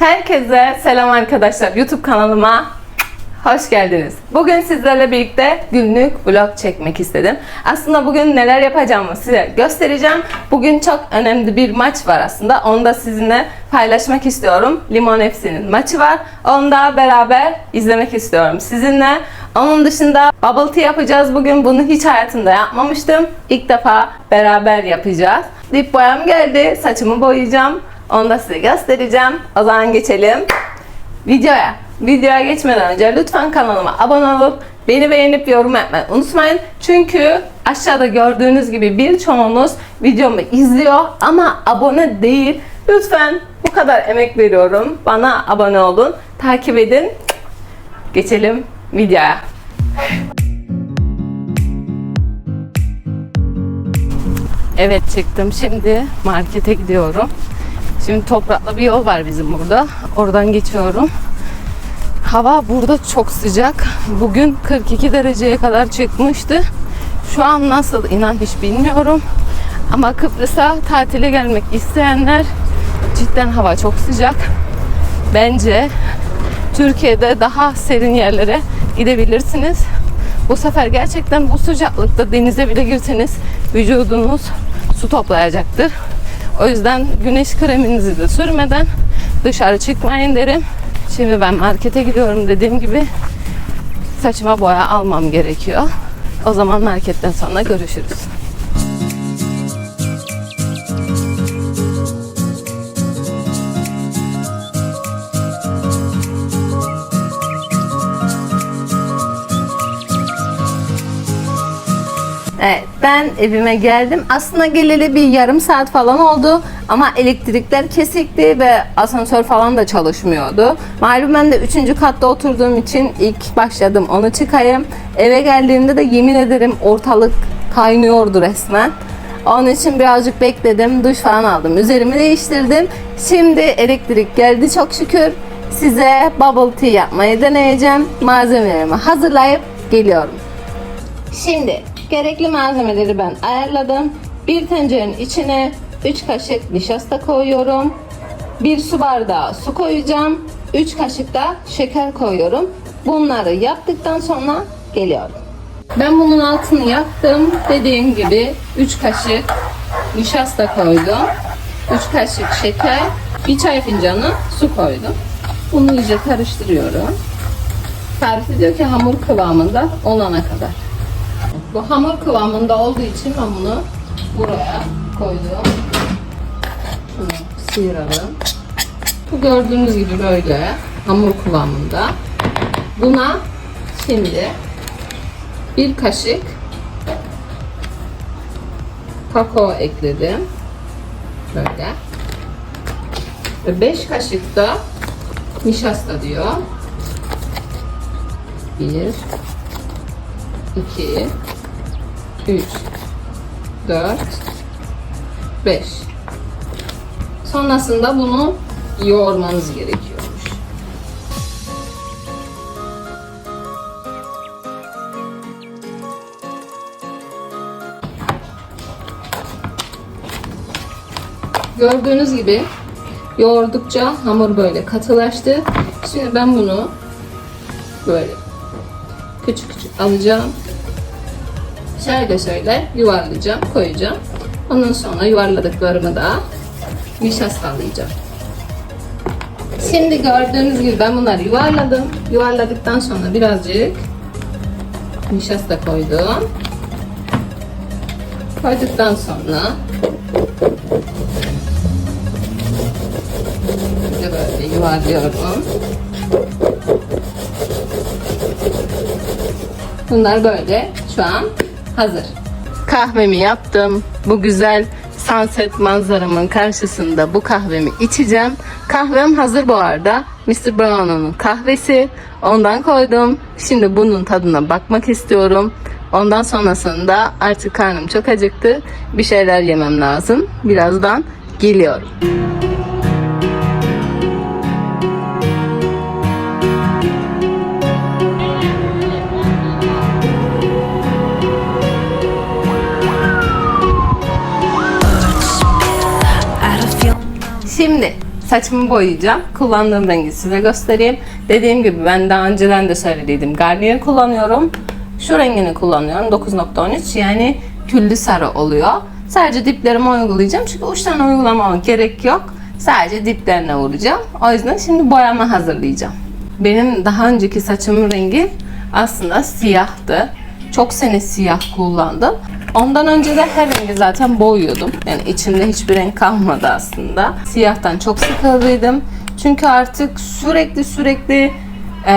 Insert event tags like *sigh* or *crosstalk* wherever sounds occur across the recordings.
Herkese selam arkadaşlar. YouTube kanalıma hoş geldiniz. Bugün sizlerle birlikte günlük vlog çekmek istedim. Aslında bugün neler yapacağımı size göstereceğim. Bugün çok önemli bir maç var aslında. Onu da sizinle paylaşmak istiyorum. Limon FC'nin maçı var. Onu da beraber izlemek istiyorum sizinle. Onun dışında bubble tea yapacağız bugün. Bunu hiç hayatımda yapmamıştım. İlk defa beraber yapacağız. Dip boyam geldi. Saçımı boyayacağım. Onu da size göstereceğim. O zaman geçelim videoya. Videoya geçmeden önce lütfen kanalıma abone olup beni beğenip yorum yapmayı unutmayın. Çünkü aşağıda gördüğünüz gibi birçoğunuz videomu izliyor ama abone değil. Lütfen bu kadar emek veriyorum. Bana abone olun. Takip edin. Geçelim videoya. Evet çıktım. Şimdi markete gidiyorum. Şimdi topraklı bir yol var bizim burada. Oradan geçiyorum. Hava burada çok sıcak. Bugün 42 dereceye kadar çıkmıştı. Şu an nasıl inan hiç bilmiyorum. Ama Kıbrıs'a tatile gelmek isteyenler cidden hava çok sıcak. Bence Türkiye'de daha serin yerlere gidebilirsiniz. Bu sefer gerçekten bu sıcaklıkta denize bile girseniz vücudunuz su toplayacaktır. O yüzden güneş kreminizi de sürmeden dışarı çıkmayın derim. Şimdi ben markete gidiyorum dediğim gibi saçıma boya almam gerekiyor. O zaman marketten sonra görüşürüz. Ben evime geldim. Aslında geleli bir yarım saat falan oldu. Ama elektrikler kesikti ve asansör falan da çalışmıyordu. Malum ben de 3. katta oturduğum için ilk başladım onu çıkayım. Eve geldiğimde de yemin ederim ortalık kaynıyordu resmen. Onun için birazcık bekledim. Duş falan aldım. Üzerimi değiştirdim. Şimdi elektrik geldi çok şükür. Size bubble tea yapmayı deneyeceğim. Malzemelerimi hazırlayıp geliyorum. Şimdi gerekli malzemeleri ben ayarladım. Bir tencerenin içine 3 kaşık nişasta koyuyorum. 1 su bardağı su koyacağım. 3 kaşık da şeker koyuyorum. Bunları yaptıktan sonra geliyorum. Ben bunun altını yaktım. Dediğim gibi 3 kaşık nişasta koydum. 3 kaşık şeker, 1 çay fincanı su koydum. Bunu iyice karıştırıyorum. Tarifi diyor ki hamur kıvamında olana kadar. Bu hamur kıvamında olduğu için ben bunu buraya koydum. Şunu sıyıralım. Bu gördüğünüz gibi böyle hamur kıvamında. Buna şimdi bir kaşık kakao ekledim. Böyle. Ve 5 kaşık da nişasta diyor. 1 2 3 4 5 Sonrasında bunu yoğurmanız gerekiyormuş. Gördüğünüz gibi yoğurdukça hamur böyle katılaştı. Şimdi ben bunu böyle küçük küçük alacağım. Şöyle şöyle yuvarlayacağım, koyacağım. Ondan sonra yuvarladıklarımı da nişastalayacağım. Şimdi gördüğünüz gibi ben bunları yuvarladım. Yuvarladıktan sonra birazcık nişasta koydum. Koyduktan sonra de böyle yuvarlıyorum. Bunlar böyle şu an hazır. Kahvemi yaptım. Bu güzel sunset manzaramın karşısında bu kahvemi içeceğim. Kahvem hazır bu arada. Mr. Brown'un kahvesi. Ondan koydum. Şimdi bunun tadına bakmak istiyorum. Ondan sonrasında artık karnım çok acıktı. Bir şeyler yemem lazım. Birazdan geliyorum. Şimdi Saçımı boyayacağım. Kullandığım rengi size göstereyim. Dediğim gibi ben daha önceden de söylediydim. Garnier kullanıyorum. Şu rengini kullanıyorum. 9.13 yani küllü sarı oluyor. Sadece diplerime uygulayacağım. Çünkü uçlarına uygulamama gerek yok. Sadece diplerine vuracağım. O yüzden şimdi boyama hazırlayacağım. Benim daha önceki saçımın rengi aslında siyahtı. Çok sene siyah kullandım. Ondan önce de her rengi zaten boyuyordum. Yani içimde hiçbir renk kalmadı aslında. Siyahtan çok sıkıldıydım. Çünkü artık sürekli sürekli e,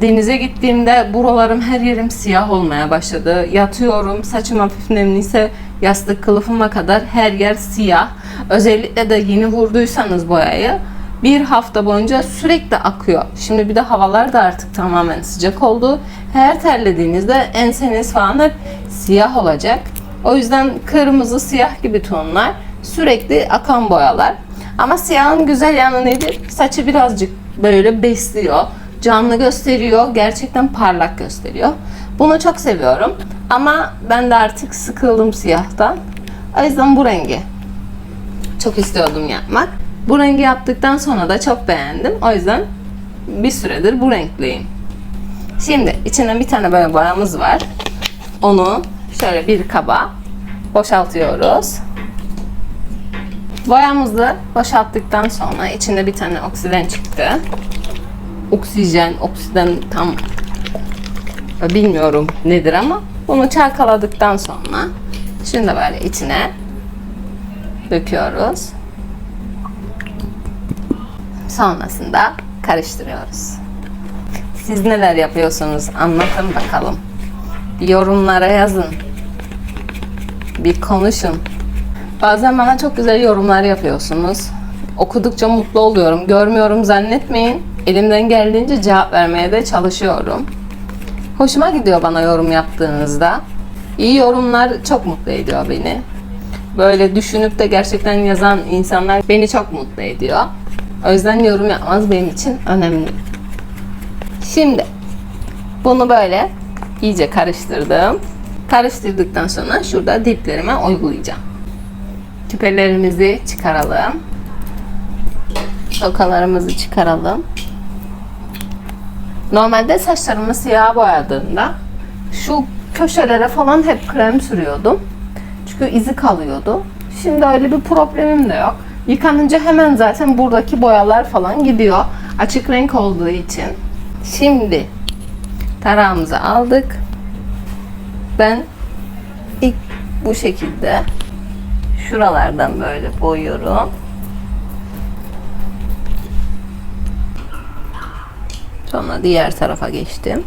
denize gittiğimde buralarım her yerim siyah olmaya başladı. Yatıyorum, saçım hafif nemliyse yastık kılıfıma kadar her yer siyah. Özellikle de yeni vurduysanız boyayı bir hafta boyunca sürekli akıyor. Şimdi bir de havalar da artık tamamen sıcak oldu. Her terlediğinizde enseniz falan hep siyah olacak. O yüzden kırmızı, siyah gibi tonlar sürekli akan boyalar. Ama siyahın güzel yanı nedir? Saçı birazcık böyle besliyor. Canlı gösteriyor. Gerçekten parlak gösteriyor. Bunu çok seviyorum. Ama ben de artık sıkıldım siyahtan. O yüzden bu rengi çok istiyordum yapmak. Bu rengi yaptıktan sonra da çok beğendim. O yüzden bir süredir bu renkliyim. Şimdi içine bir tane böyle boyamız var. Onu şöyle bir kaba boşaltıyoruz. Boyamızı boşalttıktan sonra içinde bir tane oksijen çıktı. Oksijen, oksiden tam bilmiyorum nedir ama bunu çalkaladıktan sonra şimdi böyle içine döküyoruz. Sonrasında karıştırıyoruz. Siz neler yapıyorsunuz? Anlatın bakalım. Yorumlara yazın. Bir konuşun. Bazen bana çok güzel yorumlar yapıyorsunuz. Okudukça mutlu oluyorum. Görmüyorum zannetmeyin. Elimden geldiğince cevap vermeye de çalışıyorum. Hoşuma gidiyor bana yorum yaptığınızda. İyi yorumlar çok mutlu ediyor beni. Böyle düşünüp de gerçekten yazan insanlar beni çok mutlu ediyor. O yüzden yorum yapmanız benim için önemli. Şimdi bunu böyle iyice karıştırdım. Karıştırdıktan sonra şurada diplerime uygulayacağım. Küpelerimizi çıkaralım. Tokalarımızı çıkaralım. Normalde saçlarımı siyah boyadığımda şu köşelere falan hep krem sürüyordum. Çünkü izi kalıyordu. Şimdi öyle bir problemim de yok. Yıkanınca hemen zaten buradaki boyalar falan gidiyor. Açık renk olduğu için. Şimdi tarağımızı aldık. Ben ilk bu şekilde şuralardan böyle boyuyorum. Sonra diğer tarafa geçtim.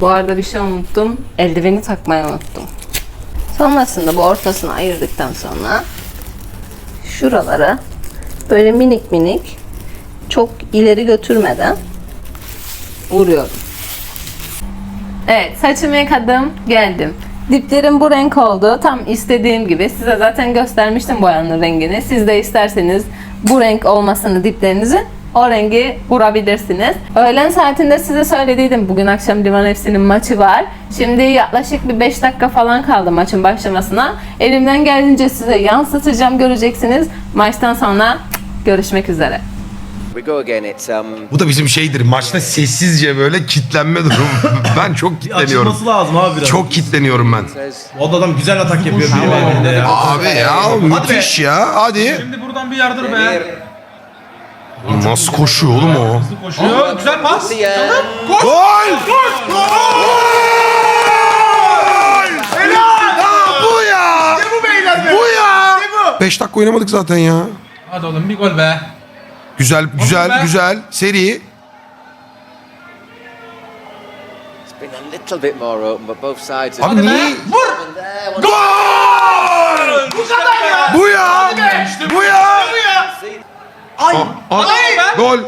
Bu arada bir şey unuttum. Eldiveni takmayı unuttum. Sonrasında bu ortasını ayırdıktan sonra şuralara böyle minik minik çok ileri götürmeden vuruyorum. Evet saçımı yıkadım geldim. Diplerim bu renk oldu. Tam istediğim gibi. Size zaten göstermiştim boyanın rengini. Siz de isterseniz bu renk olmasını diplerinizi o rengi vurabilirsiniz. Öğlen saatinde size söylediydim. Bugün akşam Liman FC'nin maçı var. Şimdi yaklaşık bir 5 dakika falan kaldı maçın başlamasına. Elimden geldiğince size yansıtacağım göreceksiniz. Maçtan sonra görüşmek üzere. We go again. It's um. Bu da bizim şeydir. Maçta sessizce böyle kitlenme durumu. *laughs* ben çok kitleniyorum. Açılması lazım abi biraz. Çok kitleniyorum ben. O da adam güzel atak yapıyor. Abi ya müthiş ya. Hadi. Şimdi buradan bir yardır be. Nasıl koşuyor oğlum o? Koşuyor. Güzel pas. the uh, Gol! Ya bu ya! Bu beyler be. Bu ya! 5 dakika oynamadık zaten ya. Hadi oğlum bir gol be. Güzel, güzel, be. güzel. Seri. it's been a little bit more open, but both sides. Abi niye? Vur. Gol! Bu kadar ya. Bu ya! İşte Bu ya! Bu ya. Ay! Gol!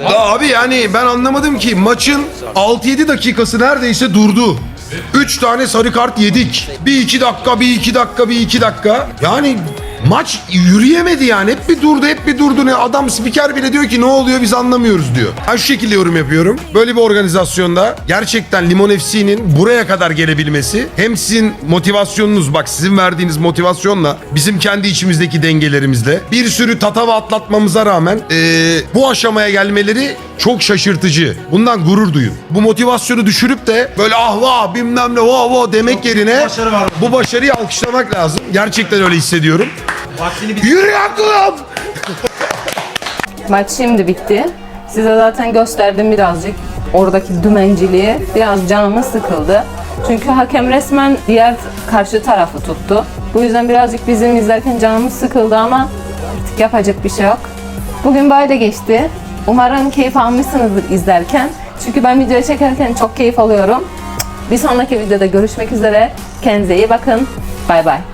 Ya abi yani ben anlamadım ki maçın 6-7 dakikası neredeyse durdu. 3 tane sarı kart yedik. Bir iki dakika, bir iki dakika, bir iki dakika. Yani maç yürüyemedi yani. Hep bir durdu, hep bir durdu. Ne adam spiker bile diyor ki ne oluyor biz anlamıyoruz diyor. Ben şu şekilde yorum yapıyorum. Böyle bir organizasyonda gerçekten Limon FC'nin buraya kadar gelebilmesi hem sizin motivasyonunuz bak sizin verdiğiniz motivasyonla bizim kendi içimizdeki dengelerimizle bir sürü tatava atlatmamıza rağmen eee, bu aşamaya gelmeleri çok şaşırtıcı. Bundan gurur duyun. Bu motivasyonu düşürüp de böyle ah vah bilmem ne vah vah demek yerine bu başarıyı alkışlamak lazım. Gerçekten öyle hissediyorum. Vaktini bir Yürü aklım! Maç şimdi bitti. Size zaten gösterdim birazcık oradaki dümenciliği. Biraz canımız sıkıldı. Çünkü hakem resmen diğer karşı tarafı tuttu. Bu yüzden birazcık bizim izlerken canımız sıkıldı ama artık yapacak bir şey yok. Bugün böyle geçti. Umarım keyif almışsınızdır izlerken. Çünkü ben video çekerken çok keyif alıyorum. Bir sonraki videoda görüşmek üzere. Kendinize iyi bakın. Bay bay.